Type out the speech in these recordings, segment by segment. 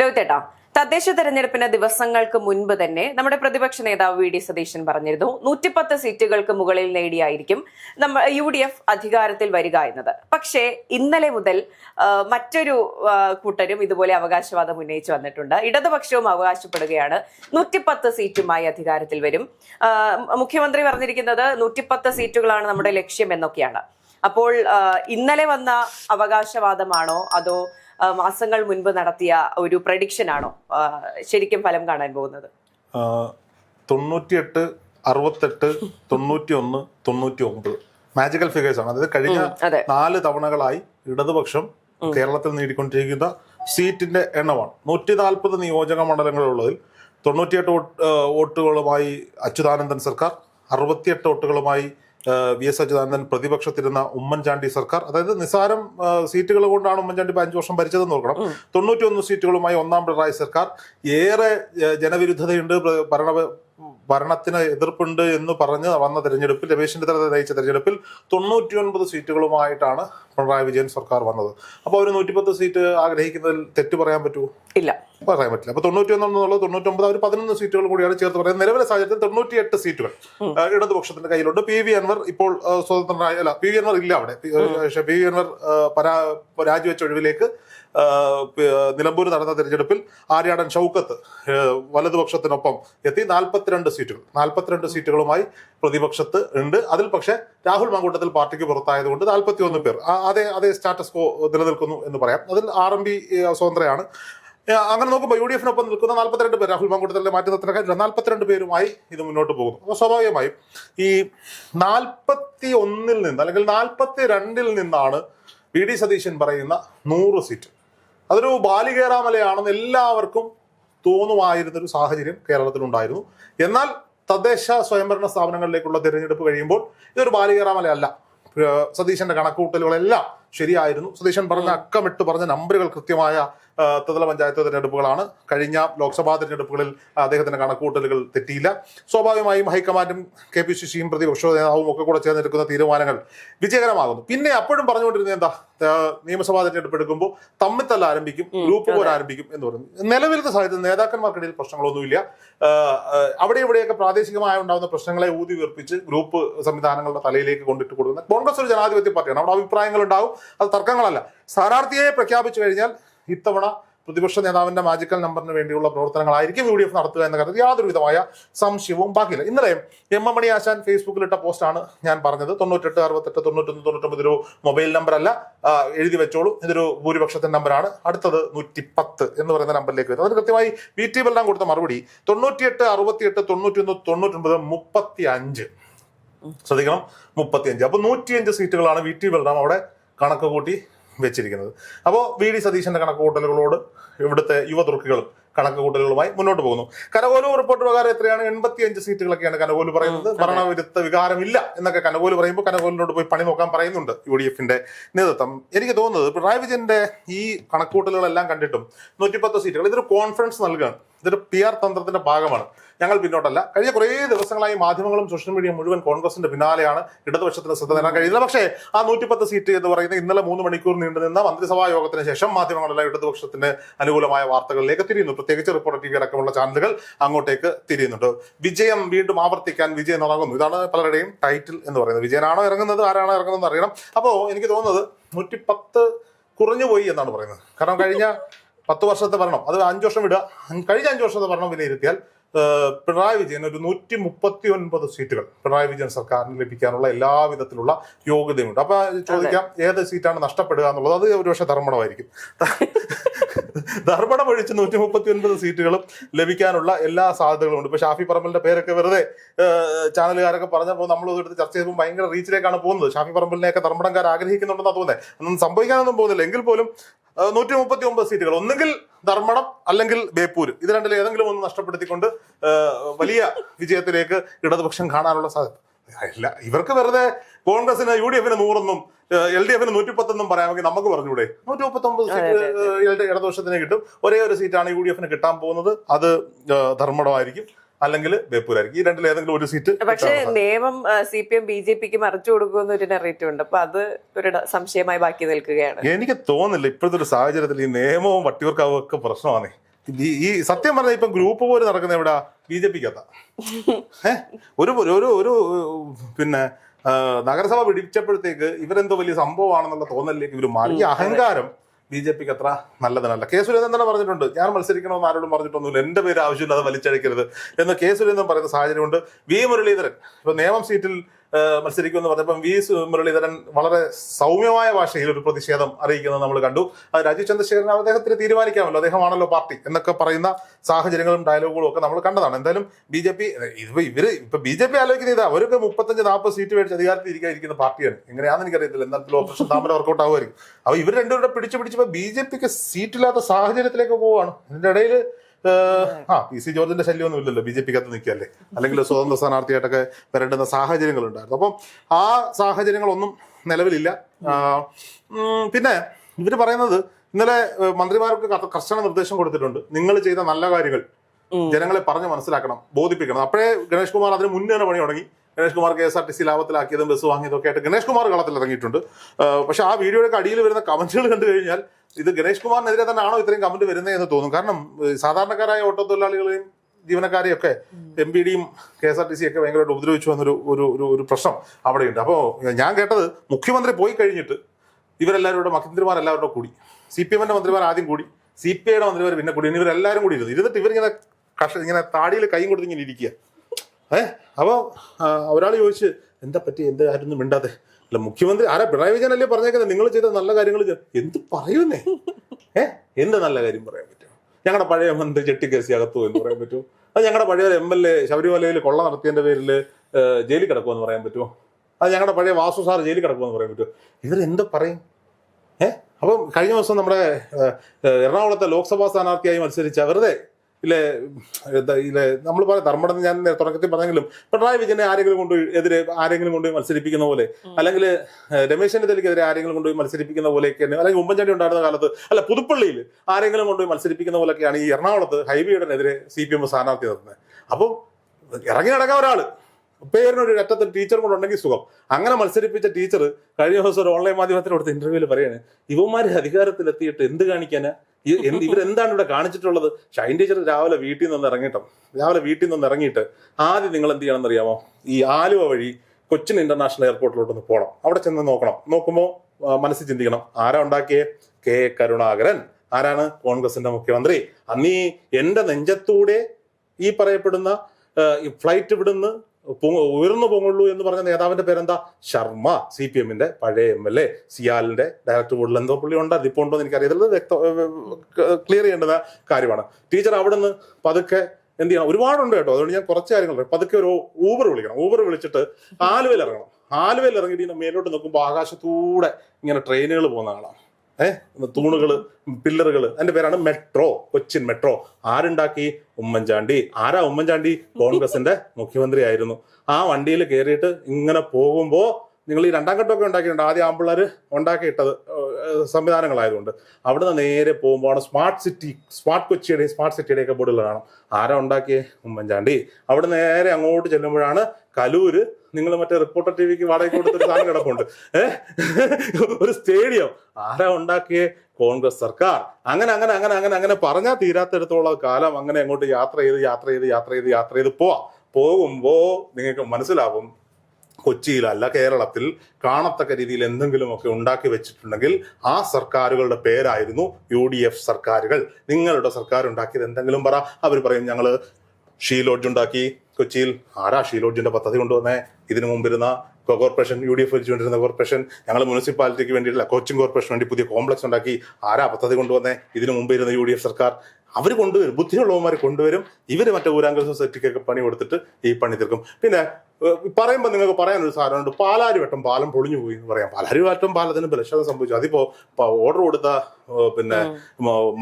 രവിത്തേട്ടാ തദ്ദേശ തെരഞ്ഞെടുപ്പിന് ദിവസങ്ങൾക്ക് മുൻപ് തന്നെ നമ്മുടെ പ്രതിപക്ഷ നേതാവ് വി ഡി സതീശൻ പറഞ്ഞിരുന്നു നൂറ്റിപ്പത്ത് സീറ്റുകൾക്ക് മുകളിൽ നേടിയായിരിക്കും നമ്മൾ യു ഡി എഫ് അധികാരത്തിൽ വരിക എന്നത്. പക്ഷേ ഇന്നലെ മുതൽ മറ്റൊരു കൂട്ടരും ഇതുപോലെ അവകാശവാദം ഉന്നയിച്ചു വന്നിട്ടുണ്ട്. ഇടതുപക്ഷവും അവകാശപ്പെടുകയാണ് നൂറ്റിപ്പത്ത് സീറ്റുമായി അധികാരത്തിൽ വരും. മുഖ്യമന്ത്രി പറഞ്ഞിരിക്കുന്നത് നൂറ്റിപ്പത്ത് സീറ്റുകളാണ് നമ്മുടെ ലക്ഷ്യം എന്നൊക്കെയാണ്. അപ്പോൾ ഇന്നലെ വന്ന അവകാശവാദമാണോ അതോ മാസങ്ങൾ മുൻപ് നടത്തിയ ഒരു പ്രഡിക്ഷൻ ആണോ? ശരിക്കും ഫലം കാണാൻ പോകുന്നത്? തൊണ്ണൂറ്റിയെട്ട് അറുപത്തെട്ട് തൊണ്ണൂറ്റി ഒന്ന് തൊണ്ണൂറ്റി ഒമ്പത് മാജിക്കൽ ഫിഗേഴ്സ് ആണ്. അതായത് കഴിഞ്ഞ നാല് തവണകളായി ഇടതുപക്ഷം കേരളത്തിൽ നേടിക്കൊണ്ടിരിക്കുന്ന സീറ്റിന്റെ എണ്ണമാണ്. നൂറ്റി നാൽപ്പത് നിയോജക മണ്ഡലങ്ങളുള്ളതിൽ തൊണ്ണൂറ്റിയെട്ട് വോട്ട് വോട്ടുകളുമായി അച്യുതാനന്ദൻ സർക്കാർ അറുപത്തിയെട്ട് വോട്ടുകളുമായി വി എസ് അച്യുതാനന്ദൻ പ്രതിപക്ഷത്തിരുന്ന ഉമ്മൻചാണ്ടി സർക്കാർ അതായത് നിസാരം സീറ്റുകൾ കൊണ്ടാണ് ഉമ്മൻചാണ്ടി അഞ്ചു വർഷം ഭരിച്ചതെന്ന് നോക്കണം തൊണ്ണൂറ്റി ഒന്ന് സീറ്റുകളുമായി ഒന്നാം പിണറായി സർക്കാർ ഏറെ ജനവിരുദ്ധതയുണ്ട് ഭരണ ഭരണത്തിന് എതിർപ്പുണ്ട് എന്ന് പറഞ്ഞ് വന്ന തെരഞ്ഞെടുപ്പിൽ രമേശ് ചെന്നിത്തല നയിച്ച തെരഞ്ഞെടുപ്പിൽ തൊണ്ണൂറ്റി ഒൻപത് സീറ്റുകളുമായിട്ടാണ് പിണറായി വിജയൻ സർക്കാർ വന്നത്. അപ്പോൾ അവർ നൂറ്റിപ്പത്ത് സീറ്റ് ആഗ്രഹിക്കുന്നതിൽ തെറ്റ് പറയാൻ പറ്റുമോ? ഇല്ല. പറയാൻ പറ്റില്ല. അപ്പൊ തൊണ്ണൂറ്റി ഒന്നെന്നുള്ളത് തൊണ്ണൂറ്റൊമ്പത് അവർ പതിനൊന്ന് സീറ്റുകൾ കൂടിയാണ് ചേർത്ത് പറയുന്നത്. നിലവിലെ സാഹചര്യത്തിൽ തൊണ്ണൂറ്റിയെട്ട് സീറ്റുകൾ ഇടതുപക്ഷത്തിന്റെ കയ്യിലുണ്ട്. പി വി അൻവർ ഇപ്പോൾ സ്വതന്ത്രനായ അല്ല പി വി അൻവർ ഇല്ല അവിടെ. പക്ഷെ പി വി അൻവർ പരാ രാജിവെച്ച ഒഴിവിലേക്ക് നിലമ്പൂർ നടന്ന തെരഞ്ഞെടുപ്പിൽ ആര്യാടൻ ഷൗക്കത്ത് വലതുപക്ഷത്തിനൊപ്പം എത്തി. നാൽപ്പത്തിരണ്ട് സീറ്റുകൾ. നാൽപ്പത്തിരണ്ട് സീറ്റുകളുമായി പ്രതിപക്ഷത്ത് ഉണ്ട്. അതിൽ പക്ഷേ രാഹുൽ മാങ്കൂട്ടത്തിൽ പാർട്ടിക്ക് പുറത്തായതുകൊണ്ട് നാൽപ്പത്തി ഒന്ന് പേർ അതേ അതേ സ്റ്റാറ്റസ് കോ നിലനിൽക്കുന്നു എന്ന് പറയാം. അതിൽ ആർ എം പി സ്വതന്ത്രയാണ്. അങ്ങനെ നോക്കുമ്പോൾ യു ഡി എഫിനൊപ്പം നിൽക്കുന്ന നാൽപ്പത്തിരണ്ട് പേർ രാഹുൽ മാങ്കൂട്ടത്തിലെ മാറ്റി നിർത്തുന്ന കാര്യമില്ല നാൽപ്പത്തിരണ്ട് പേരുമായി ഇത് മുന്നോട്ട് പോകുന്നു. അപ്പോൾ സ്വാഭാവികമായും ഈ നാൽപ്പത്തി ഒന്നിൽ നിന്ന് അല്ലെങ്കിൽ നാൽപ്പത്തി രണ്ടിൽ നിന്നാണ് വി ഡി സതീശൻ പറയുന്ന നൂറ് സീറ്റ്. അതൊരു ബാലികേറാമലയാണെന്ന് എല്ലാവർക്കും തോന്നുമായിരുന്നൊരു സാഹചര്യം കേരളത്തിലുണ്ടായിരുന്നു. എന്നാൽ തദ്ദേശ സ്വയംഭരണ സ്ഥാപനങ്ങളിലേക്കുള്ള തിരഞ്ഞെടുപ്പ് കഴിയുമ്പോൾ ഇതൊരു ബാലികേറാമലയല്ല സതീശന്റെ കണക്കുകൂട്ടലുകളെല്ലാം ശരിയായിരുന്നു. സതീശൻ പറഞ്ഞ അക്കമിട്ട് പറഞ്ഞ നമ്പറുകൾ കൃത്യമായ ത്രിതല പഞ്ചായത്ത് തിരഞ്ഞെടുപ്പുകളാണ്. കഴിഞ്ഞ ലോക്സഭാ തിരഞ്ഞെടുപ്പുകളിൽ അദ്ദേഹത്തിന്റെ കണക്കൂട്ടലുകൾ തെറ്റിയില്ല. സ്വാഭാവികമായും ഹൈക്കമാൻഡും കെ പി സി സിയും പ്രതിപക്ഷ നേതാവും ഒക്കെ കൂടെ ചേർന്നെടുക്കുന്ന തീരുമാനങ്ങൾ വിജയകരമാകുന്നു. പിന്നെ അപ്പോഴും പറഞ്ഞുകൊണ്ടിരുന്നത് എന്താ? നിയമസഭാ തിരഞ്ഞെടുപ്പ് എടുക്കുമ്പോൾ തമ്മിത്തല്ല ആരംഭിക്കും ഗ്രൂപ്പ് പോലെ ആരംഭിക്കും എന്ന് പറയുന്നു നിലവിലത്തെ സാഹചര്യത്തിൽ നേതാക്കന്മാർക്കിടയിൽ പ്രശ്നങ്ങളൊന്നുമില്ല. അവിടെ ഇവിടെയൊക്കെ പ്രാദേശികമായി ഉണ്ടാകുന്ന പ്രശ്നങ്ങളെ ഊതി ഉയർപ്പിച്ച് ഗ്രൂപ്പ് സംവിധാനങ്ങളുടെ തലയിലേക്ക് കൊണ്ടിട്ട് കൊടുക്കുന്ന കോൺഗ്രസ് ഒരു ജനാധിപത്യ പാർട്ടിയാണ്. അവിടെ അഭിപ്രായങ്ങൾ ഉണ്ടാവും അത് തർക്കങ്ങളല്ല. സ്ഥാനാർത്ഥിയെ പ്രഖ്യാപിച്ചു കഴിഞ്ഞാൽ ഇത്തവണ പ്രതിപക്ഷ നേതാവിന്റെ മാജിക്കൽ നമ്പറിന് വേണ്ടിയുള്ള പ്രവർത്തനങ്ങളായിരിക്കും യു ഡി എഫ് നടത്തുക എന്ന കാര്യത്തിൽ യാതൊരുവിധമായ സംശയവും ബാക്കിയില്ല. ഇന്നലെ എം എം മണി ആശാൻ ഫേസ്ബുക്കിൽ ഇട്ട പോസ്റ്റാണ് ഞാൻ പറഞ്ഞത്. തൊണ്ണൂറ്റെട്ട് അറുപത്തെട്ട് തൊണ്ണൂറ്റൊന്ന് തൊണ്ണൂറ്റൊമ്പത് ഒരു മൊബൈൽ നമ്പർ അല്ല എഴുതി വെച്ചോളൂ. ഇതൊരു ഭൂരിപക്ഷത്തിന്റെ നമ്പറാണ്. അടുത്തത് നൂറ്റി പത്ത് എന്ന് പറയുന്ന നമ്പറിലേക്ക് വരുന്നത്. അത് കൃത്യമായി വി ടി ബെല്ലാം കൊടുത്ത മറുപടി തൊണ്ണൂറ്റിയെട്ട് അറുപത്തിയെട്ട് തൊണ്ണൂറ്റൊന്ന് തൊണ്ണൂറ്റൊമ്പത് മുപ്പത്തി അഞ്ച് ശ്രദ്ധിക്കണം മുപ്പത്തിയഞ്ച്. അപ്പൊ നൂറ്റിയഞ്ച് സീറ്റുകളാണ് വി ടി ബൽറാം അവിടെ കണക്ക് കൂട്ടി വെച്ചിരിക്കുന്നത്. അപ്പോൾ വി ഡി സതീശന്റെ കണക്ക് കൂട്ടലുകളോട് ഇവിടുത്തെ യുവതുർക്കികളും കണക്ക് കൂട്ടലുകളുമായി മുന്നോട്ട് പോകുന്നു. കനകോലു റിപ്പോർട്ട് പ്രകാരം എത്രയാണ്? എൺപത്തി അഞ്ച് സീറ്റുകളൊക്കെയാണ് കനകോലു പറയുന്നത്. ഭരണവിരുദ്ധ വികാരമില്ല എന്നൊക്കെ കനകോലു പറയുമ്പോൾ കനകോലിനോട് പോയി പണി നോക്കാൻ പറയുന്നുണ്ട് യു ഡി എഫിന്റെ നേതൃത്വം. എനിക്ക് തോന്നുന്നത് പിണറായി വിജയന്റെ ഈ കണക്കൂട്ടലുകളെല്ലാം കണ്ടിട്ടും നൂറ്റിപ്പത്ത് സീറ്റുകൾ ഇതൊരു കോൺഫിഡൻസ് നൽകുകയാണ് ഇതൊരു പി ആർ തന്ത്രത്തിന്റെ ഭാഗമാണ്. ഞങ്ങൾ പിന്നോട്ടല്ല. കഴിഞ്ഞ കുറേ ദിവസങ്ങളായി മാധ്യമങ്ങളും സോഷ്യൽ മീഡിയ മുഴുവൻ കോൺഗ്രസിന്റെ പിന്നാലെയാണ് ഇടതുപക്ഷത്തിന് ശ്രദ്ധ നേടാൻ കഴിയുന്നത്. പക്ഷേ ആ നൂറ്റിപ്പത്ത് സീറ്റ് എന്ന് പറയുന്നത് ഇന്നലെ മൂന്ന് മണിക്കൂർ നീണ്ടുനിന്ന മന്ത്രിസഭാ യോഗത്തിന് ശേഷം മാധ്യമങ്ങളെല്ലാം ഇടതുപക്ഷത്തിന് അനുകൂലമായ വാർത്തകളിലേക്ക് തിരിയുന്നു. പ്രത്യേകിച്ച് റിപ്പോർട്ടർ ടി വി അടക്കമുള്ള ചാനലുകൾ അങ്ങോട്ടേക്ക് തിരിയുന്നുണ്ട്. വിജയം വീണ്ടും ആവർത്തിക്കാൻ വിജയം ഇറങ്ങുന്നു ഇതാണ് പലരുടെയും ടൈറ്റിൽ എന്ന് പറയുന്നത്. വിജയനാണോ ഇറങ്ങുന്നത്? ആരാണോ ഇറങ്ങുന്നത് അറിയണം. അപ്പോൾ എനിക്ക് തോന്നുന്നത് നൂറ്റിപ്പത്ത് കുറഞ്ഞു പോയി എന്നാണ് പറയുന്നത്. കാരണം കഴിഞ്ഞ പത്ത് വർഷത്തെ ഭരണം അത് അഞ്ചു വർഷം വിടുക. കഴിഞ്ഞ അഞ്ചു വർഷത്തെ ഭരണം വിലയിരുത്തിയാൽ പിണറായി വിജയൻ ഒരു നൂറ്റി മുപ്പത്തി ഒൻപത് സീറ്റുകൾ പിണറായി വിജയൻ സർക്കാരിന് ലഭിക്കാനുള്ള എല്ലാ വിധത്തിലുള്ള യോഗ്യതയുണ്ട് അപ്പൊ ചോദിക്കാം ഏത് സീറ്റാണ് നഷ്ടപ്പെടുക എന്നുള്ളത്? അത് ഒരുപക്ഷെ ധർമ്മടമായിരിക്കും. ധർമ്മടം ഒഴിച്ച് നൂറ്റി മുപ്പത്തി ഒൻപത് സീറ്റുകളും ലഭിക്കാനുള്ള എല്ലാ സാധ്യതകളും ഉണ്ട് ഇപ്പൊ ഷാഫി പറമ്പലിന്റെ പേരൊക്കെ വെറുതെ ചാനലുകാരൊക്കെ പറഞ്ഞപ്പോൾ നമ്മൾ എടുത്ത് ചർച്ച ചെയ്യുമ്പോൾ ഭയങ്കര റീച്ചിലേക്കാണ് പോകുന്നത്. ഷാഫി പറമ്പലിനെയൊക്കെ ധർമ്മടംകാർ ആഗ്രഹിക്കുന്നുണ്ടെന്നാണ് തോന്നുന്നത് ഒന്നും സംഭവിക്കാനൊന്നും പോകുന്നില്ല. എങ്കിൽ പോലും നൂറ്റി മുപ്പത്തി ഒമ്പത് സീറ്റുകൾ. ഒന്നുകിൽ ധർമ്മടം അല്ലെങ്കിൽ ബേപ്പൂര്. ഇത് രണ്ടിൽ ഏതെങ്കിലും ഒന്ന് നഷ്ടപ്പെടുത്തിക്കൊണ്ട് വലിയ വിജയത്തിലേക്ക് ഇടതുപക്ഷം കാണാനുള്ള സാധ്യത. ഇല്ല ഇവർക്ക് വെറുതെ കോൺഗ്രസിന് യു ഡി എഫിന് നൂറൊന്നും എൽ ഡി എഫിന് നൂറ്റിപ്പത്തൊന്നും പറയാമെങ്കിൽ നമുക്ക് പറഞ്ഞൂടെ? നൂറ്റി മുപ്പത്തൊമ്പത് സീറ്റ് ഇടതുപക്ഷത്തിന് കിട്ടും. ഒരേ ഒരു സീറ്റാണ് യു ഡി എഫിന് കിട്ടാൻ പോകുന്നത്. അത് ധർമ്മടമായിരിക്കും. അല്ലെങ്കിൽ ബേപ്പൂരായിരിക്കും ഈ രണ്ടിൽ ഏതെങ്കിലും ഒരു സീറ്റ് പക്ഷേ. നിയമം C P M B J പിക്ക് മറിച്ചു കൊടുക്കുമെന്ന് ഒരു നെറേറ്റീവ് ഉണ്ട്. അപ്പൊ അത് ഒരു സംശയമായി ബാക്കി നിൽക്കുകയാണ്. എനിക്ക് തോന്നുന്നില്ല ഇപ്പോഴത്തെ ഒരു സാഹചര്യത്തിൽ ഈ നിയമവും വട്ടിയൂർക്കാവും ഒക്കെ പ്രശ്നമാണ്. ഈ- സത്യം പറഞ്ഞാൽ ഇപ്പം ഗ്രൂപ്പ് പോലും നടക്കുന്ന എവിടെ? ബി ജെ പിക്കത്ത ഏഹ് ഒരു ഒരു ഒരു പിന്നെ നഗരസഭ പിടിച്ചപ്പോഴത്തേക്ക് ഇവരെന്തോ വലിയ സംഭവമാണെന്നുള്ള തോന്നലിലേക്ക് ഇവർ മാറി. അഹങ്കാരം ബി ജെ പിക്ക് അത്ര നല്ലതല്ല കെ സുരേന്ദ്രൻ തന്നെ പറഞ്ഞിട്ടുണ്ട് ഞാൻ മത്സരിക്കണമെന്ന് ആരോടും പറഞ്ഞിട്ടൊന്നുമില്ല. എന്റെ പേര് ആവശ്യമില്ലാതെ വലിച്ചഴിക്കരുത്. എന്ന് കെ സുരേന്ദ്രൻ പറയുന്ന സാഹചര്യമുണ്ട്. വി മുരളീധരൻ ഇപ്പൊ നിയമം സീറ്റിൽ മത്സരിക്കുമെന്ന് പറഞ്ഞപ്പം വി മുരളീധരൻ വളരെ സൗമ്യമായ ഭാഷയിൽ ഒരു പ്രതിഷേധം അറിയിക്കുന്നത് നമ്മൾ കണ്ടു. അത് രാജീവ് ചന്ദ്രശേഖരൻ അദ്ദേഹത്തിന് തീരുമാനിക്കാമല്ലോ. അദ്ദേഹമാണല്ലോ പാർട്ടി എന്നൊക്കെ പറയുന്ന സാഹചര്യങ്ങളും ഡയലോഗുകളും ഒക്കെ നമ്മൾ കണ്ടതാണ്. എന്തായാലും ബി ജെ പി ഇപ്പൊ ഇവർ ഇപ്പൊ ബി ജെ പി ആലോചിക്കുന്ന ഇതാ അവരൊക്കെ മുപ്പത്തഞ്ച് നാൽപ്പത് സീറ്റ് മേടിച്ച് അധികാരത്തിൽ ഇരിക്കാതിരിക്കുന്ന പാർട്ടിയാണ്. എങ്ങനെയാണെന്ന് എനിക്കറിയത്തില്ല. എന്നാലും ഓപ്പറേഷൻ താമര വർക്കൗട്ട് ആവുമായിരിക്കും. അപ്പൊ ഇവർ രണ്ടുപേരുടെ പിടിച്ചു പിടിച്ചപ്പോ ബി ജെ പിക്ക് സീറ്റില്ലാത്ത സാഹചര്യത്തിലേക്ക് പോവാണ് ഇതിന്റെ ഇടയിൽ ആ പി സി ജോർജിന്റെ ശല്യമൊന്നും ഇല്ലല്ലോ ബി ജെ പിക്കകത്ത് നിൽക്കുകയല്ലേ? നിൽക്കല്ലേ അല്ലെങ്കിൽ സ്വതന്ത്ര സ്ഥാനാർത്ഥിയായിട്ടൊക്കെ വരേണ്ടുന്ന സാഹചര്യങ്ങൾ ഉണ്ടായിരുന്നു അപ്പം ആ സാഹചര്യങ്ങളൊന്നും നിലവിലില്ല. പിന്നെ ഇവർ പറയുന്നത് ഇന്നലെ മന്ത്രിമാർക്ക് കർശന നിർദ്ദേശം കൊടുത്തിട്ടുണ്ട്. നിങ്ങൾ ചെയ്ത നല്ല കാര്യങ്ങൾ ജനങ്ങളെ പറഞ്ഞു മനസ്സിലാക്കണം ബോധിപ്പിക്കണം. അപ്പോഴേ ഗണേഷ് കുമാർ അതിന് മുന്നേ പണി തുടങ്ങി. Ganesh Kumar K S R T C ലാഭത്തിലാക്കിയതും bus വാങ്ങിയതും ഒക്കെ ആയിട്ട് ഗണേഷ് കുമാർ കളത്തിൽ ഇറങ്ങിയിട്ടുണ്ട്. പക്ഷെ ആ വീഡിയോയുടെ അടിയിൽ വരുന്ന കമന്റുകൾ കണ്ടു കഴിഞ്ഞാൽ ഇത് ഗണേഷ് കുമാറിനെതിരെ തന്നെ ആണോ ഇത്രയും കമന്റ് വരുന്നത് എന്ന് തോന്നും. കാരണം സാധാരണക്കാരായ ഓട്ടോ തൊഴിലാളികളെയും ജീവനക്കാരെയൊക്കെ എം പി ഡിയും K S R T C ഒക്കെ ഭയങ്കരമായിട്ട് ഉപദ്രവിച്ചു എന്നൊരു ഒരു ഒരു പ്രശ്നം അവിടെയുണ്ട്. അപ്പോൾ ഞാൻ കേട്ടത് മുഖ്യമന്ത്രി പോയി കഴിഞ്ഞിട്ട് ഇവരെല്ലാവരും കൂടെ മുഖ്യമന്ത്രിമാരെല്ലാവരും കൂടെ. സി പി എമ്മിന്റെ മന്ത്രിമാർ ആദ്യം കൂടി സി പി ഐയുടെ മന്ത്രിമാർ പിന്നെ കൂടി ഇവരെല്ലാവരും കൂടി ഇരുന്നു. ഇരുന്നിട്ട് ഇവരിങ്ങനെ കഷ ഇങ്ങനെ താടിയിൽ കൈയും കൊടുത്തിങ്ങനെ ഇരിക്കുക. ഏ? അപ്പോൾ ഒരാൾ ചോദിച്ച് എന്താ പറ്റി? എന്താ ആരൊന്നും മിണ്ടാതെ? അല്ല മുഖ്യമന്ത്രി ആരാ പിണറായി വിജയൻ അല്ലേ പറഞ്ഞേക്കുന്നത് നിങ്ങൾ ചെയ്ത നല്ല കാര്യങ്ങൾ എന്ത് പറയുന്നേ? ഏ? എന്ത് നല്ല കാര്യം പറയാൻ പറ്റുമോ ഞങ്ങളുടെ പഴയ മന്ത്രി ചെട്ടിക്കേസി അകത്തു എന്ന് പറയാൻ പറ്റുമോ? അത് ഞങ്ങളുടെ പഴയ എം എൽ എ ശബരിമലയിൽ കൊള്ള നടത്തിയതിന്റെ പേരിൽ ജയിലിൽ കിടക്കുമെന്ന് പറയാൻ പറ്റുമോ? അത് ഞങ്ങളുടെ പഴയ വാസു സാർ ജയിലിൽ കിടക്കുമെന്ന് പറയാൻ പറ്റുമോ? ഇവർ എന്ത് പറയും? ഏഹ് അപ്പം കഴിഞ്ഞ ദിവസം നമ്മുടെ എറണാകുളത്തെ ലോക്സഭാ സ്ഥാനാർത്ഥിയായി മത്സരിച്ച വെറുതെ ഇല്ലേ ഇല്ലേ നമ്മൾ പറയാം ധർമ്മടം ഞാൻ തുടക്കത്തിൽ പറഞ്ഞെങ്കിലും പിണറായി വിജയനെ ആരെങ്കിലും കൊണ്ട് എതിരെ ആരെങ്കിലും കൊണ്ട് മത്സരിപ്പിക്കുന്ന പോലെ അല്ലെങ്കിൽ രമേശ് ചെന്നിത്തലയ്ക്കെതിരെ ആരെങ്കിലും കൊണ്ട് മത്സരിപ്പിക്കുന്ന പോലെയൊക്കെ അല്ലെങ്കിൽ ഉമ്മൻചാണ്ടി ഉണ്ടായിരുന്ന കാലത്ത് അല്ല പുതുപ്പള്ളിയിൽ ആരെങ്കിലും കൊണ്ട് മത്സരിപ്പിക്കുന്ന പോലെയൊക്കെയാണ് ഈ എറണാകുളത്ത് ഹൈബിയുടെ സി പി എം സ്ഥാനാർത്ഥി നിർത്തുന്നത്. അപ്പം ഇറങ്ങി നടക്കാൻ ഒരാൾ. പേരിനൊരു അറ്റത്ത് ടീച്ചർ കൂടെ ഉണ്ടെങ്കിൽ സുഖം. അങ്ങനെ മത്സരിപ്പിച്ച ടീച്ചർ കഴിഞ്ഞ ദിവസം ഒരു ഓൺലൈൻ മാധ്യമത്തിന് കൊടുത്ത ഇന്റർവ്യൂവിൽ പറയാണ് ഇവന്മാര് അധികാരത്തിലെത്തിയിട്ട് എന്ത് കാണിക്കാനാ? ഇവരെന്താണ് ഇവിടെ കാണിച്ചിട്ടുള്ളത്? ഷൈൻ ടീച്ചർ രാവിലെ വീട്ടിൽ നിന്ന് ഇറങ്ങിട്ടോ രാവിലെ വീട്ടിൽ നിന്ന് ഇറങ്ങിയിട്ട് ആദ്യം നിങ്ങൾ എന്ത് ചെയ്യണമെന്ന് അറിയാമോ ഈ ആലുവ വഴി കൊച്ചിൻ ഇന്റർനാഷണൽ എയർപോർട്ടിലോട്ട് ഒന്ന് പോകണം അവിടെ ചെന്ന് നോക്കണം. നോക്കുമ്പോൾ മനസ്സിൽ ചിന്തിക്കണം. ആരാ ഉണ്ടാക്കിയേ? കെ. കരുണാകരൻ. ആരാണ്? കോൺഗ്രസിന്റെ മുഖ്യമന്ത്രി. അന്നീ എന്റെ നെഞ്ചത്തൂടെ ഈ പറയപ്പെടുന്ന ഈ ഫ്ലൈറ്റ് ഇവിടുന്ന് ഉയർന്നു പൊങ്ങുള്ളൂ എന്ന് പറഞ്ഞ നേതാവിന്റെ പേരെന്താ? ശർമ്മ സി പി എമ്മിന്റെ പഴയ എം എൽ എ. സിയാലിന്റെ ഡയറക്ടർ ബോർഡിൽ എന്തോ പുള്ളി ഉണ്ടായിരുന്നു ഇപ്പോൾ ഉണ്ടോ എന്ന് എനിക്കറിയത്തില്ല വ്യക്ത ക്ലിയർ ചെയ്യേണ്ടുന്ന കാര്യമാണ്. ടീച്ചർ അവിടെ നിന്ന് പതുക്കെ എന്ത് ചെയ്യണം? ഒരുപാടുണ്ട് കേട്ടോ. അതുകൊണ്ട് ഞാൻ കുറച്ച് കാര്യങ്ങൾ പറയാം. പതുക്കെ ഒരു ഊബർ വിളിക്കണം. ഊബർ വിളിച്ചിട്ട് ആലുവയിൽ ഇറങ്ങണം. ആലുവയിൽ ഇറങ്ങിയിട്ട് ഇങ്ങനെ മേലോട്ട് നോക്കുമ്പോൾ ആകാശത്തൂടെ ഇങ്ങനെ ട്രെയിനുകൾ പോകുന്ന കാണാം. ഏഹ് തൂണുകൾ പില്ലറുകൾ അതിന്റെ പേരാണ് മെട്രോ കൊച്ചിൻ മെട്രോ. ആരുണ്ടാക്കി? ഉമ്മൻചാണ്ടി. ആരാ ഉമ്മൻചാണ്ടി? കോൺഗ്രസിന്റെ മുഖ്യമന്ത്രി ആയിരുന്നു ആ വണ്ടിയിൽ കയറിയിട്ട് ഇങ്ങനെ പോകുമ്പോ നിങ്ങൾ ഈ രണ്ടാം ഘട്ടമൊക്കെ ഉണ്ടാക്കിയിട്ടുണ്ട്. ആദ്യം ആമ്പിള്ളേർ ഉണ്ടാക്കിയിട്ടത് സംവിധാനങ്ങളായതുകൊണ്ട്. അവിടെ നിന്ന് നേരെ പോകുമ്പോൾ സ്മാർട്ട് സിറ്റി സ്മാർട്ട് കൊച്ചിയുടെയും സ്മാർട്ട് സിറ്റിയുടെയും ഒക്കെ ബോർഡുകൾ കാണാം ആരാ ഉണ്ടാക്കിയേ? ഉമ്മൻചാണ്ടി. അവിടെ നേരെ അങ്ങോട്ട് ചെല്ലുമ്പോഴാണ് കലൂര്. നിങ്ങൾ മറ്റേ റിപ്പോർട്ടർ ടി വിക്ക് വാടക കൊടുത്തൊരു സാധനം കിടപ്പുണ്ട്. ഏഹ് ഒരു സ്റ്റേഡിയം ആരാ ഉണ്ടാക്കിയേ? കോൺഗ്രസ് സർക്കാർ. അങ്ങനെ അങ്ങനെ അങ്ങനെ അങ്ങനെ അങ്ങനെ പറഞ്ഞാൽ തീരാത്തിടത്തോളം കാലം. അങ്ങനെ അങ്ങോട്ട് യാത്ര ചെയ്ത് യാത്ര ചെയ്ത് യാത്ര ചെയ്ത് യാത്ര ചെയ്ത് പോവാം. പോകുമ്പോൾ നിങ്ങൾക്ക് മനസ്സിലാവും കൊച്ചിയിലല്ല കേരളത്തിൽ കാണത്തക്ക രീതിയിൽ എന്തെങ്കിലുമൊക്കെ ഉണ്ടാക്കി വെച്ചിട്ടുണ്ടെങ്കിൽ ആ സർക്കാരുകളുടെ പേരായിരുന്നു യു ഡി എഫ് സർക്കാരുകൾ. നിങ്ങളുടെ സർക്കാർ ഉണ്ടാക്കിയത് എന്തെങ്കിലും പറ. അവർ പറയും ഞങ്ങൾ ഷീ ലോഡ്ജ് ഉണ്ടാക്കി. കൊച്ചിയിൽ ആരാ ഷീ ലോഡ്ജിന്റെ പദ്ധതി കൊണ്ടുവന്നേ? ഇതിനു മുമ്പിരുന്ന കോർപ്പറേഷൻ യു ഡി എഫ് ഭരിച്ചുകൊണ്ടിരുന്ന കോർപ്പറേഷൻ ഞങ്ങൾ മുനിസിപ്പാലിറ്റിക്ക് വേണ്ടിയിട്ടുള്ള കൊച്ചിൻ കോർപ്പറേഷൻ വേണ്ടി പുതിയ കോംപ്ലക്സ് ഉണ്ടാക്കി ആരാ പദ്ധതി കൊണ്ടുവന്നേ? ഇതിനു മുമ്പ് ഇരുന്ന യു ഡി എഫ് സർക്കാർ. അവർ കൊണ്ടുവരും ബുദ്ധിയുള്ളവന്മാർ കൊണ്ടുവരും. ഇവർ മറ്റേ ഊരാങ്കൽ സൊസൈറ്റിക്കൊക്കെ പണി കൊടുത്തിട്ട് ഈ പണി തീർക്കും. പിന്നെ പറയുമ്പോൾ നിങ്ങൾക്ക് പറയാനൊരു സാധനമുണ്ട്. പാലാരി വട്ടം പാലം പൊളിഞ്ഞു പോയി എന്ന് പറയാം. പാലാരി വട്ടം പാലത്തിന് ബലക്ഷതം സംഭവിച്ചു. അതിപ്പോ ഓർഡർ കൊടുത്ത പിന്നെ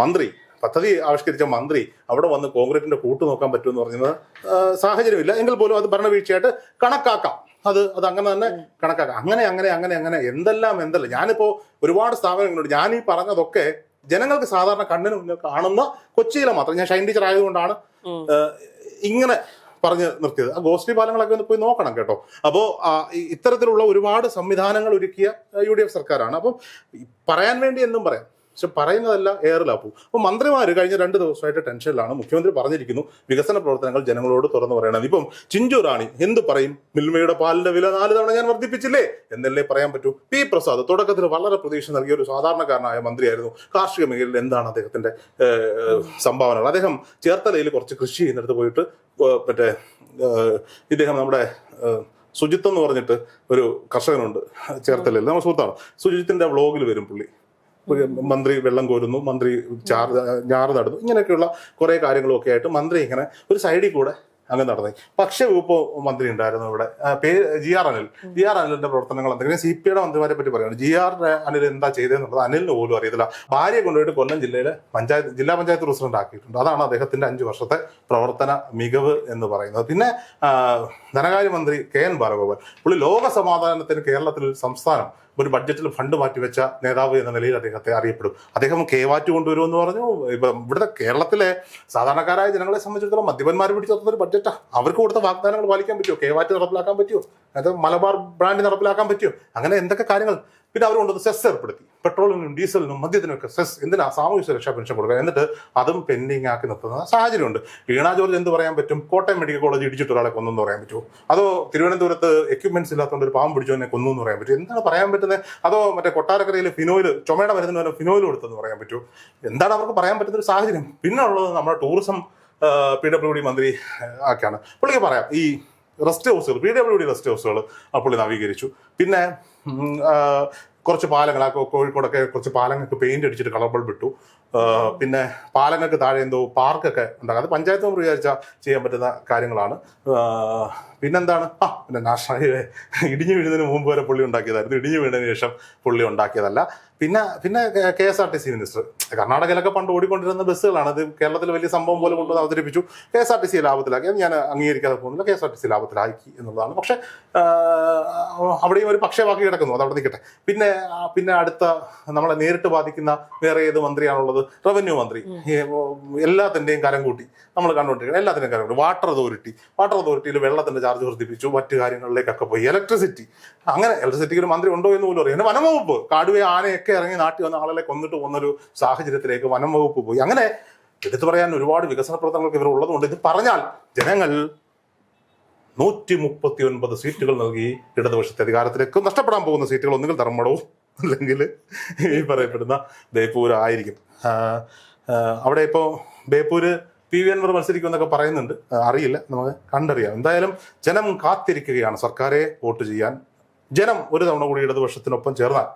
മന്ത്രി പദ്ധതി ആവിഷ്കരിച്ച മന്ത്രി അവിടെ വന്ന് കോൺക്രീറ്റിന്റെ കൂട്ട് നോക്കാൻ പറ്റുമെന്ന് പറയുന്നത് ഏഹ്, സാഹചര്യമില്ല. എങ്കിൽ പോലും അത് ഭരണവീഴ്ചയായിട്ട് കണക്കാക്കാം. അത് അത് അങ്ങനെ തന്നെ കണക്കാക്കാം. അങ്ങനെ അങ്ങനെ അങ്ങനെ അങ്ങനെ എന്തെല്ലാം എന്തല്ല. ഞാനിപ്പോ ഒരുപാട് സ്ഥാപനങ്ങളുണ്ട്. ഞാൻ ഈ പറഞ്ഞതൊക്കെ ജനങ്ങൾക്ക് സാധാരണ കണ്ണിന് മുന്നിൽ കാണുന്ന കൊച്ചിയിലെ മാത്രം. ഞാൻ ഷൈൻ ടീച്ചർ ആയതുകൊണ്ടാണ് ഇങ്ങനെ പറഞ്ഞ് നിർത്തിയത്. ആ ഗോസ്റ്റ് പാലങ്ങളൊക്കെ ഒന്ന് പോയി നോക്കണം കേട്ടോ. അപ്പോൾ ഇത്തരത്തിലുള്ള ഒരുപാട് സംവിധാനങ്ങൾ ഒരുക്കിയ യു ഡി എഫ് സർക്കാരാണ്. അപ്പം പറയാൻ വേണ്ടി എന്നും പറയാം. പക്ഷെ പറയുന്നതല്ല എയറിലാ അപ്പൊ അപ്പോൾ മന്ത്രിമാർ കഴിഞ്ഞ രണ്ട് ദിവസമായിട്ട് ടെൻഷനിലാണ്. മുഖ്യമന്ത്രി പറഞ്ഞിരിക്കുന്നു വികസന പ്രവർത്തനങ്ങൾ ജനങ്ങളോട് തുറന്നു പറയണം. ഇപ്പം ചിഞ്ചു റാണി എന്ത് പറയും? മിൽമയുടെ പാലിന്റെ വില നാല് തവണ ഞാൻ വർദ്ധിപ്പിച്ചില്ലേ? എന്നല്ലേ പറയാൻ പറ്റൂ? പി പ്രസാദ് തുടക്കത്തിൽ വളരെ പ്രതീക്ഷ നൽകിയ ഒരു സാധാരണക്കാരനായ മന്ത്രിയായിരുന്നു. കാർഷിക മേഖലയിൽ എന്താണ് അദ്ദേഹത്തിന്റെ സംഭാവനകൾ? അദ്ദേഹം ചേർത്തലയിൽ കുറച്ച് കൃഷി ചെയ്യുന്നിടത്ത് പോയിട്ട് മറ്റേ ഇദ്ദേഹം നമ്മുടെ സുജിത്ത് എന്ന് പറഞ്ഞിട്ട് ഒരു കർഷകനുണ്ട് ചേർത്തലയിൽ. നമ്മുടെ സുഹൃത്താണ്. സുജിത്തിന്റെ വ്ളോഗിൽ വരും പുള്ളി. മന്ത്രി വെള്ളം കോരുന്നു മന്ത്രി ചാർജ് ഞാറ് നടന്നു. ഇങ്ങനെയൊക്കെയുള്ള കുറേ കാര്യങ്ങളൊക്കെ ആയിട്ട് മന്ത്രി ഇങ്ങനെ ഒരു സൈഡിൽ കൂടെ അങ്ങ് നടന്നു. പക്ഷേ ഇപ്പോൾ മന്ത്രി ഉണ്ടായിരുന്നു ഇവിടെ. പേര് G R Anil. G R അനിലിന്റെ പ്രവർത്തനങ്ങൾ എന്തെങ്കിലും സി പി ഐയുടെ മന്ത്രിമാരെ പറ്റി പറയുന്നത് ജി ആർ അനിൽ എന്താ ചെയ്തതെന്നുള്ളത് അനിലിന് പോലും അറിയത്തില്ല. ഭാര്യയെ കൊണ്ടുപോയിട്ട് കൊല്ലം ജില്ലയിലെ പഞ്ചായത്ത് ജില്ലാ പഞ്ചായത്ത് പ്രസിഡന്റ് ആക്കിയിട്ടുണ്ട്. അതാണ് അദ്ദേഹത്തിന്റെ അഞ്ച് വർഷത്തെ പ്രവർത്തന മികവ് എന്ന് പറയുന്നത്. പിന്നെ ധനകാര്യമന്ത്രി കെ എൻ ബാലഗോപാൽ. പുള്ളി ലോക സമാധാനത്തിന് കേരളത്തിൽ സംസ്ഥാനം ഒരു ബഡ്ജറ്റിൽ ഫണ്ട് മാറ്റിവെച്ച നേതാവ് എന്ന നിലയിൽ അദ്ദേഹത്തെ അറിയപ്പെടും. അദ്ദേഹം കെ വാറ്റ് കൊണ്ടുവരുമെന്ന് പറഞ്ഞു. ഇപ്പം ഇവിടുത്തെ കേരളത്തിലെ സാധാരണക്കാരായ ജനങ്ങളെ സംബന്ധിച്ചിടത്തോളം മദ്യപന്മാർ പിടിച്ചു ബഡ്ജറ്റാ അവർക്ക് കൊടുത്ത വാഗ്ദാനങ്ങൾ പാലിക്കാൻ പറ്റുമോ? കെ വാറ്റ് നടപ്പിലാക്കാൻ പറ്റുമോ? അത് മലബാർ ബ്രാൻഡ് നടപ്പിലാക്കാൻ പറ്റുമോ? അങ്ങനെ എന്തൊക്കെ കാര്യങ്ങൾ? പിന്നെ അവർ കൊണ്ടുവന്ന് സെസ് ഏർപ്പെടുത്തി. പെട്രോളിനും ഡീസലിനും മദ്യത്തിനൊക്കെ സെസ് എന്തിനാ സാമൂഹ്യ സുരക്ഷാ പെൻഷൻ കൊടുക്കുക എന്നിട്ട് അതും പെൻഡിങ് ആക്കി നിർത്തുന്ന സാഹചര്യമുണ്ട്. വീണ ജോർജ് എന്ത് പറയാൻ പറ്റും? കോട്ടയം മെഡിക്കൽ കോളേജ് ഇടിച്ചിട്ട് ഒരാളെ കൊന്നു എന്ന് പറയാൻ പറ്റുമോ? അതോ തിരുവനന്തപുരത്ത് എക്യുപ്മെന്റ്സ് ഇല്ലാത്തതുകൊണ്ട് ഒരു പാവം പിടിച്ചവനെ കൊന്നു എന്ന് പറയാൻ പറ്റും എന്താണ് പറയാൻ പറ്റുന്നത് അതോ മറ്റേ കൊട്ടാരക്കരയിൽ ഫിനോയിൽ ചുമയുടെ മരുന്നിന് വരെ ഫിനോയിൽ കൊടുത്തെന്ന് പറയാൻ പറ്റുമോ? എന്താണ് അവർക്ക് പറയാൻ പറ്റുന്ന ഒരു സാഹചര്യം? പിന്നെ ഉള്ളത് നമ്മുടെ ടൂറിസം പി ഡബ്ല്യു ഡി മന്ത്രി ആക്കിയാണ്. പുള്ളിക്ക് പറയാം. ഈ റെസ്റ്റ് ഹൗസുകൾ പി ഡബ്ല്യു ഡി റെസ്റ്റ് ഹൗസുകൾ പുള്ളി നവീകരിച്ചു. പിന്നെ കുറച്ച് പാലങ്ങൾ ആ കോഴിക്കോടൊക്കെ കുറച്ച് പാലങ്ങൾക്ക് പെയിന്റ് അടിച്ചിട്ട് കളർ ബൾബ് ഇട്ടു. പിന്നെ പാലങ്ങൾക്ക് താഴെ എന്തോ പാർക്കൊക്കെ ഉണ്ടാകും അത് പഞ്ചായത്ത് മെമ്പർ വിചാരിച്ചാൽ ചെയ്യാൻ പറ്റുന്ന കാര്യങ്ങളാണ്. പിന്നെന്താണ്? ആ പിന്നെ നാഷണൽ ഹൈവേ ഇടിഞ്ഞു വീഴുന്നതിന് മുമ്പ് വരെ പുള്ളി ഉണ്ടാക്കിയതായിരുന്നു. ഇടിഞ്ഞു വീണതിന് ശേഷം പുള്ളി ഉണ്ടാക്കിയതല്ല. പിന്നെ പിന്നെ K S R T C minister. കർണാടകയിലൊക്കെ പണ്ട് ഓടിക്കൊണ്ടിരുന്ന ബസ്സുകളാണ്. അത് കേരളത്തിൽ വലിയ സംഭവം പോലെ കൊണ്ടുവന്ന് അവതരിപ്പിച്ചു. K S R T C ലാഭത്തിലാക്കി. അത് ഞാൻ അംഗീകരിക്കാതെ പോകുന്നില്ല. K S R T C ലാഭത്തിലാക്കി എന്നുള്ളതാണ്. പക്ഷേ അവിടെയും ഒരു പക്ഷേ ബാക്കി കിടക്കുന്നു. അത് അവിടെ നിൽക്കട്ടെ. പിന്നെ പിന്നെ അടുത്ത നമ്മളെ നേരിട്ട് ബാധിക്കുന്ന വേറെ ഏത് മന്ത്രിയാണുള്ളത്? റവന്യൂ മന്ത്രി. എല്ലാത്തിന്റെയും കരം കൂട്ടി. നമ്മൾ കണ്ടുകൊണ്ടിരിക്കുന്നത് എല്ലാത്തിന്റെയും കരം കൂട്ടി. Water authority. വാട്ടർ അതോറിറ്റിയിൽ വെള്ളത്തിന്റെ ചാർജ് വർദ്ധിപ്പിച്ചു. മറ്റു കാര്യങ്ങളിലേക്കൊക്കെ പോയി. ഇലക്ട്രിസിറ്റി. അങ്ങനെ ഇലക്ട്രിസിറ്റിക്ക് ഒരു മന്ത്രി ഉണ്ടോ എന്ന് പോലും അറിയാം. പിന്നെ വനം വകുപ്പ് കാടുവെ ആനയൊക്കെ ഇറങ്ങി നാട്ടിൽ വന്ന ആളുകളെ കൊന്നിട്ട് പോകുന്നൊരു സാഹചര്യത്തിലേക്ക് വനംവകുപ്പ് പോയി. അങ്ങനെ എടുത്തു പറയാൻ ഒരുപാട് വികസന പ്രവർത്തനങ്ങൾക്ക് ഇവർ ഉള്ളതുകൊണ്ട് ഇത് പറഞ്ഞാൽ ജനങ്ങൾ നൂറ്റി മുപ്പത്തി ഒൻപത് സീറ്റുകൾ നൽകി ഇടതുപക്ഷത്തെ അധികാരത്തിലേക്ക് നഷ്ടപ്പെടാൻ പോകുന്ന സീറ്റുകൾ ഒന്നുകിൽ ധർമ്മടവും അല്ലെങ്കിൽ ഈ പറയപ്പെടുന്ന ബേപ്പൂർ ആയിരിക്കും അവിടെ ഇപ്പോൾ ബേപ്പൂര് പി വി അൻവർ മത്സരിക്കുമെന്നൊക്കെ പറയുന്നുണ്ട്. അറിയില്ല. നമുക്ക് കണ്ടറിയാം. എന്തായാലും ജനം കാത്തിരിക്കുകയാണ്. സർക്കാരെ വോട്ട് ചെയ്യാൻ. ജനം ഒരു തവണ കൂടി ഇടതുപക്ഷത്തിനൊപ്പം ചേർന്നാൽ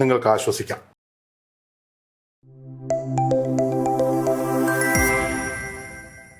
നിങ്ങൾക്ക് ആശ്വസിക്കാം.